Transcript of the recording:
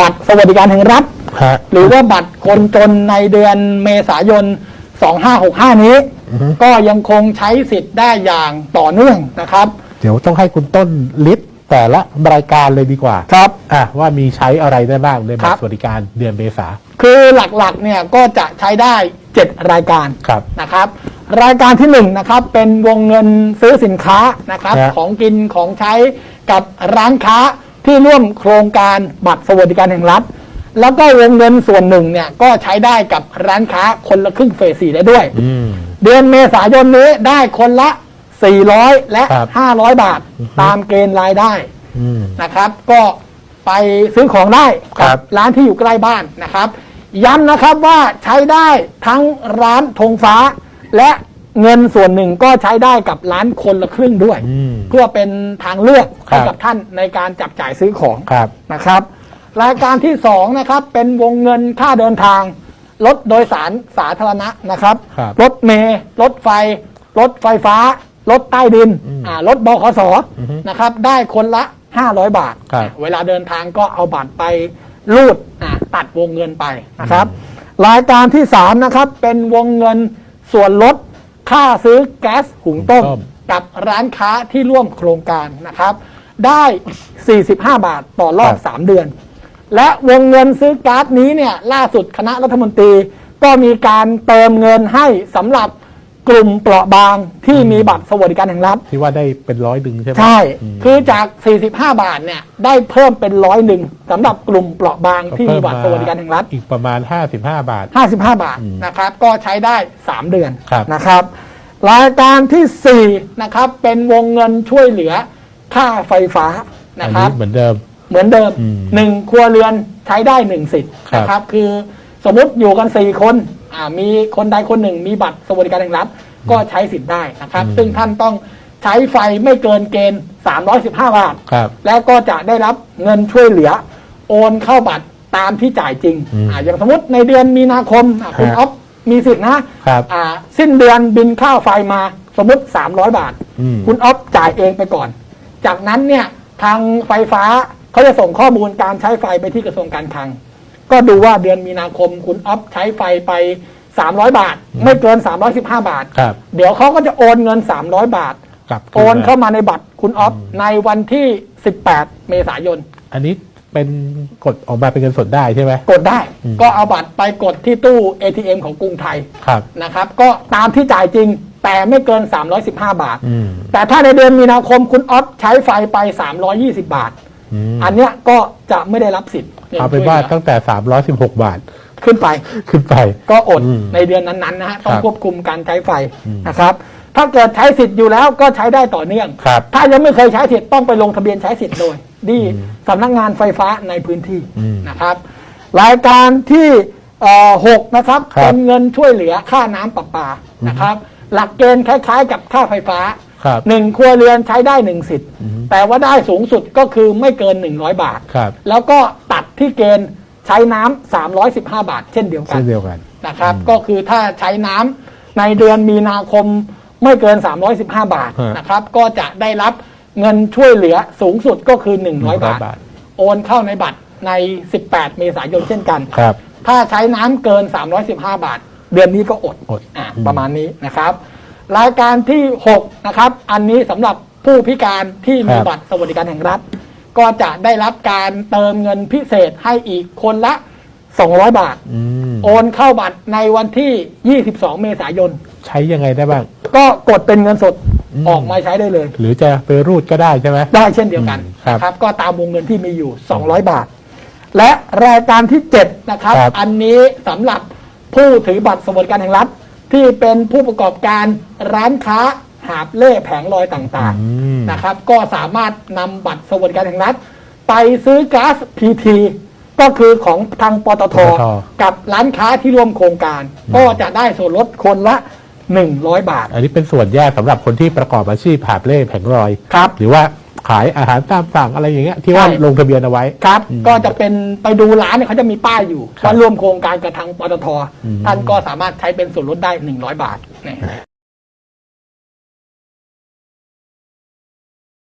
บัตรสวัสดิการแห่งรัฐ ฮะ หรือว่าบัตรคนจนในเดือนเมษายน 2565 นี้ก็ยังคงใช้สิทธิ์ได้อย่างต่อเนื่องนะครับ เดี๋ยวต้องให้คุณต้นลิสต์แต่ละรายการเลยดีกว่าครับ อะว่ามีใช้อะไรได้บ้างในบัคตรัรบ สวัสดิการเดือนเมษาคือหลักๆเนี่ยก็จะใช้ได้ 7 รายการ ครับ นะครับ รายการที่1นะครับเป็นวงเงินซื้อสินค้านะครับ ครับ ของกินของใช้กับร้านค้า ที่ร่วมโครงการบัตรสวัสดิการแห่งรัฐ แล้วก็วงเงินส่วนหนึ่งเนี่ยก็ใช้ได้กับร้านค้าคนละครึ่งเฟสสี่ได้ด้วย อืม เดือนเมษายนนี้ได้คนละ 400 และ ครับ 500 บาทตามเกณฑ์รายได้อืม นะครับ ก็ไปซื้อของได้ครักับ ร้านที่อยู่ใกล้บ้านนะครับ ย้ำนะครับว่าใช้ได้ทั้งร้านธงฟ้าและ เงินส่วนหนึ่งก็ใช้ได้กับร้านคนละครึ่งด้วย อืม เพื่อเป็นทางเลือกครัให้บกับท่านในการจับจ่ายซื้อของครับ นะครับ รายการที่สองนะครับเป็นวงเงินค่าเดินทาง รถโดยสารสาธารณะนะครับ ครับรถเมล์รถไฟ รถไฟฟ้า รถใต้ดินอืมอ่ารถบขสอือฮึนะครับ ได้คนละ 500 บาทครับ เวลาเดินทางก็เอาบัตรไปรูดอะตัดวงเงินไปนะครับ รายการที่สามนะครับ เป็นวงเงินส่วนลด ค่าซื้อแก๊สหุงต้ม หุงต้ม กับร้านค้าที่ร่วมโครงการนะครับ ได้ 45 บาทต่อรอบ3 เดือน และวงเงินซื้อก๊าซนี้เนี่ยล่าสุดคณะรัฐมนตรีก็มีการเติมเงินให้สำหรับ กลุ่มเปราะบางที่มีบัตรสวัสดิการแห่งรัฐ ที่ว่าได้เป็นร้อยดึงใช่ไหมใช่มคือจาก 45 บาทเนี่ยได้เพิ่มเป็นร้อยหนึ่งสำหรับกลุ่มเปราะบางที่มีบัตรสวัสดิการแห่งรัฐ อีกประมาณ 55 บาท 55 บาทอืมนะครับ ก็ใช้ได้ 3 เดือนครับนะครับ รายการที่ 4 นะครับเป็นวงเงินช่วยเหลือค่าไฟฟ้าอันะนครันี้บเหมือนเดิมเหมือนเดิมอืมหนึ่งครัวเรือนใช้ได้หนึ่งสิทธิ์ครับนะครับ คือสมมติอยู่กัน4คนอ่า มีคนใดคนหนึ่งมีบัตรสวัสดิการแห่งรัฐก็ใช้สิทธิ์ได้นะครับ ซึ่งท่านต้องใช้ไฟไม่เกินเกณฑ์ 315 บาท ครับแล้วก็จะได้รับเงินช่วยเหลือ โอนเข้าบัตรตามที่จ่ายจริงอืมอ่าอย่างสมมติในเดือนมีนาคมอะคุณฮะ อ๊อฟมีสิทธินะครับ อ่าสิ้นเดือนบินค่าไฟมาสมมติ 300 บาท อืม คุณอ๊อฟจ่ายเองไปก่อน จากนั้นเนี่ยทางไฟฟ้าเขาจะส่งข้อมูลการใช้ไฟไปที่กระทรวงการคลัง ก็ดูว่าเดือนมีนาคมคุณอ๊อฟใช้ไฟไป 300 บาท ไม่เกิน 315 บาท ครับ เดี๋ยวเขาก็จะโอนเงิน 300 บาท กลับโอนคืนเข้ามาในบัตรคุณอ๊อฟในวันที่ 18 เมษายน อันนี้เป็นกดออกมาเป็นเงินสดได้ใช่ไหม กดได้ อืม ก็เอาบัตรไปกดที่ตู้ ATM ของกรุงไทยครับ นะครับ ก็ตามที่จ่ายจริงแต่ไม่เกิน 315 บาท อืม แต่ถ้าในเดือนมีนาคมคุณอ๊อฟใช้ไฟไป 320 บาท อืมอันเนี้ยก็จะไม่ได้รับสิทธิ์งิเอาเป็นว่าช่ยหลืตั้งแต่ 316 บาทขึ้นไปขึ้นไป ก็อดอืมในเดือนนั้นๆนะฮะต้องครับควบคุมการใช้ไฟอืมนะครับ ถ้าเกิดใช้สิทธิ์อยู่แล้วก็ใช้ได้ต่อเนื่องครับถ้ายังไม่เคยใช้สิทธิ์ต้องไปลงทะเบียนใช้สิทธิ์โดยที่สำนักงานไฟฟ้าในพื้นที่อืมนะครับ รายการที่เอ่อหกนะครับครับเป็นเงินช่วยเหลือค่าน้ำประปานะครับ หลักเกณฑ์คล้าย ๆ กับค่าไฟฟ้าครับหนึ่งครัวเรือนใช้ได้หนึ่งสิทธิ์อืม แต่ว่าได้สูงสุดก็คือไม่เกิน 100 บาท ครับ แล้วก็ตัดที่เกณฑ์ใช้น้ำ315 บาท เช่นเดียวกัเช่นนเดียวกัน นะครับ ก็คือถ้าใช้น้ำในเดือนมีนาคมไม่เกิน 315 บาทฮะ นะครับ ก็จะได้รับเงินช่วยเหลือสูงสุดก็คือ 100 บาทบาทโอนเข้าในบัตรใน 18 เมษายนเช่นกัน ครับ ถ้าใช้น้ำเกิน 315 บาท เดือนนี้ก็อดอด อ่าอืมประมาณนี้นะครับ รายการที่ 6 นะครับ อันนี้สำหรับ ผู้พิการที่มีบัตรสวัสดิการแห่งรัฐ ก็จะได้รับการเติมเงินพิเศษให้อีกคนละ 200 บาท อืมโอนเข้าบัตรในวันที่ 22 เมษายน ใช้ยังไงได้บ้าง ก็กดเป็นเงินสดอืม ออกมาใช้ได้เลย หรือจะไปรูดก็ได้ใช่ไหม ได้เช่นเดียวกันอืมครับนะครับ ก็ตามวงเงินที่มีอยู่ 200 บาท และรายการที่ 7 นะครับ ครับ อันนี้สำหรับผู้ถือบัตรสวัสดิการแห่งรัฐ ที่เป็นผู้ประกอบการร้านค้า หาบเล่แผงลอยต่างอืมๆนะครับ ก็สามารถนำบัตรสวัสดิการแห่งรัฐ ไปซื้อก๊าซพีทีก็คือของทางปตทปตทกับร้านค้าที่ร่วมโครงการ ก็จะได้ส่วนลดคนละ 100 บาท อันนี้เป็นส่วนแยกสำหรับคนที่ประกอบอาชีพหาบเล่แผงลอยครับ หรือว่าขายอาหารตามสั่งอะไรอย่างเงี้ยที่ว่าใช่ลงทะเบียนเอาไว้ครับอืมก็จะเป็นไปดูร้านเนี่ยเขาจะมีป้ายอยู่ครับว่าร่วมโครงการกับทางปตทอืมท่านก็สามารถใช้เป็นส่วนลดได้ 100 บาทเนี่ย